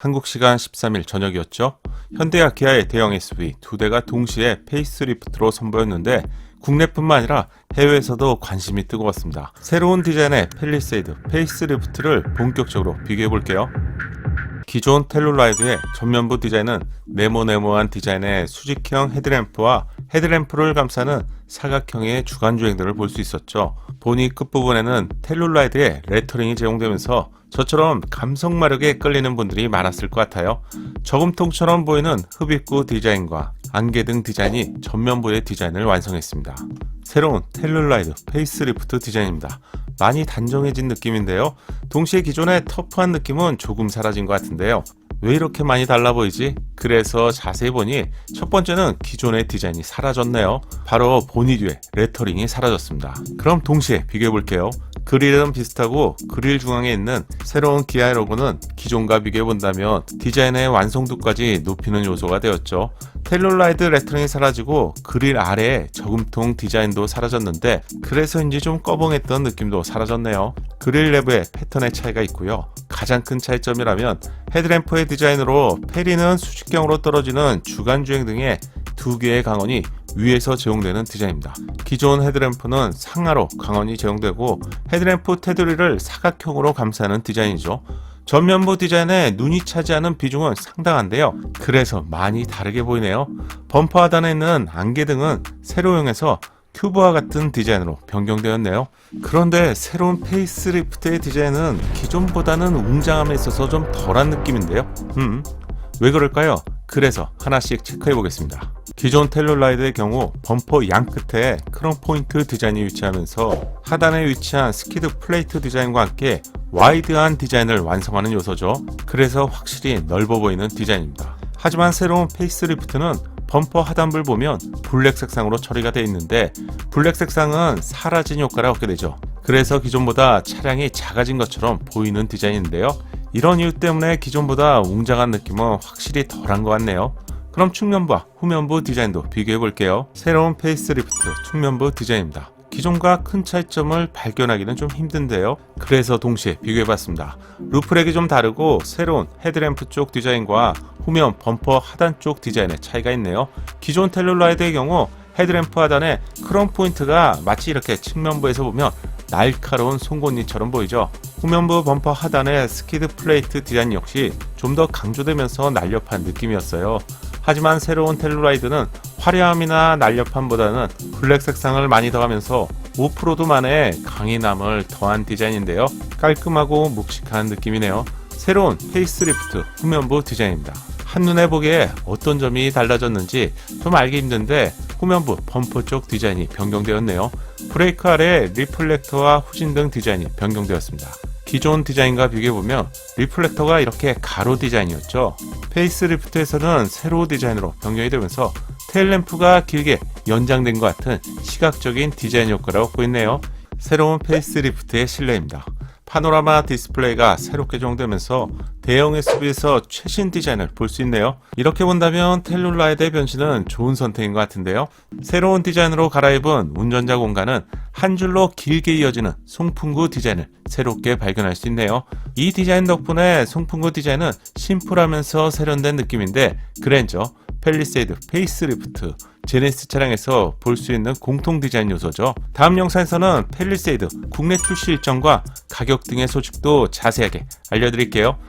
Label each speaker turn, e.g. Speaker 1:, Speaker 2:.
Speaker 1: 한국 시간 13일 저녁이었죠. 현대와 기아의 대형 SUV 두 대가 동시에 페이스리프트로 선보였는데 국내뿐만 아니라 해외에서도 관심이 뜨거웠습니다. 새로운 디자인의 펠리세이드 페이스리프트를 본격적으로 비교해 볼게요. 기존 텔룰라이드의 전면부 디자인은 네모네모한 디자인의 수직형 헤드램프와 헤드램프를 감싸는 사각형의 주간 주행들을 볼 수 있었죠. 보니 끝부분에는 텔룰라이드의 레터링이 제공되면서 저처럼 감성 마력에 끌리는 분들이 많았을 것 같아요. 저금통처럼 보이는 흡입구 디자인과 안개 등 디자인이 전면부의 디자인을 완성했습니다. 새로운 텔룰라이드 페이스리프트 디자인입니다. 많이 단정해진 느낌인데요. 동시에 기존의 터프한 느낌은 조금 사라진 것 같은데요. 왜 이렇게 많이 달라 보이지? 그래서 자세히 보니 첫 번째는 기존의 디자인이 사라졌네요. 바로 보니 뒤에 레터링이 사라졌습니다. 그럼 동시에 비교해 볼게요. 그릴은 비슷하고 그릴 중앙에 있는 새로운 기아의 로고는 기존과 비교해 본다면 디자인의 완성도까지 높이는 요소가 되었죠. 텔룰라이드 레터링이 사라지고 그릴 아래에 저금통 디자인도 사라졌는데 그래서인지 좀 꺼벙했던 느낌도 사라졌네요. 그릴 내부에 패턴의 차이가 있고요. 가장 큰 차이점이라면 헤드램프의 디자인으로 페리는 수직경으로 떨어지는 주간 주행 등의 두 개의 강원이 위에서 제공되는 디자인입니다. 기존 헤드램프는 상하로 강원이 제공되고 헤드램프 테두리를 사각형으로 감싸는 디자인이죠. 전면부 디자인에 눈이 차지하는 비중은 상당한데요. 그래서 많이 다르게 보이네요. 범퍼 하단에 있는 안개등은 세로형에서 큐브와 같은 디자인으로 변경되었네요. 그런데 새로운 페이스리프트의 디자인은 기존보다는 웅장함에 있어서 좀 덜한 느낌인데요. 음, 왜 그럴까요? 그래서 하나씩 체크해 보겠습니다. 기존 텔룰라이드의 경우 범퍼 양 끝에 크롬 포인트 디자인이 위치하면서 하단에 위치한 스키드 플레이트 디자인과 함께 와이드한 디자인을 완성하는 요소죠. 그래서 확실히 넓어 보이는 디자인입니다. 하지만 새로운 페이스리프트는 범퍼 하단부를 보면 블랙 색상으로 처리가 되어 있는데 블랙 색상은 사라진 효과를 얻게 되죠. 그래서 기존보다 차량이 작아진 것처럼 보이는 디자인인데요. 이런 이유 때문에 기존보다 웅장한 느낌은 확실히 덜한 것 같네요. 그럼 측면부와 후면부 디자인도 비교해 볼게요. 새로운 페이스리프트 측면부 디자인입니다. 기존과 큰 차이점을 발견하기는 좀 힘든데요. 그래서 동시에 비교해 봤습니다. 루프렉이 좀 다르고 새로운 헤드램프 쪽 디자인과 후면 범퍼 하단 쪽 디자인의 차이가 있네요. 기존 텔룰라이드의 경우 헤드램프 하단에 크롬 포인트가 마치 이렇게 측면부에서 보면 날카로운 송곳니처럼 보이죠. 후면부 범퍼 하단의 스키드 플레이트 디자인 역시 좀 더 강조되면서 날렵한 느낌이었어요. 하지만 새로운 텔루라이드는 화려함이나 날렵함보다는 블랙 색상을 많이 더하면서 오프로드만의 강인함을 더한 디자인인데요. 깔끔하고 묵직한 느낌이네요. 새로운 페이스리프트 후면부 디자인입니다. 한눈에 보기에 어떤 점이 달라졌는지 좀 알기 힘든데 후면부 범퍼 쪽 디자인이 변경되었네요. 브레이크 아래 리플렉터와 후진 등 디자인이 변경되었습니다. 기존 디자인과 비교해보면 리플렉터가 이렇게 가로 디자인이었죠. 페이스리프트에서는 세로 디자인으로 변경이 되면서 테일램프가 길게 연장된 것 같은 시각적인 디자인 효과를 얻고 있네요. 새로운 페이스리프트의 실내입니다. 파노라마 디스플레이가 새롭게 적용되면서 대형 SUV에서 최신 디자인을 볼 수 있네요. 이렇게 본다면 텔룰라이드의 변신은 좋은 선택인 것 같은데요. 새로운 디자인으로 갈아입은 운전자 공간은 한 줄로 길게 이어지는 송풍구 디자인을 새롭게 발견할 수 있네요. 이 디자인 덕분에 송풍구 디자인은 심플하면서 세련된 느낌인데 그랜저, 펠리세이드, 페이스리프트, 제네시스 차량에서 볼 수 있는 공통 디자인 요소죠. 다음 영상에서는 펠리세이드 국내 출시 일정과 가격 등의 소식도 자세하게 알려드릴게요.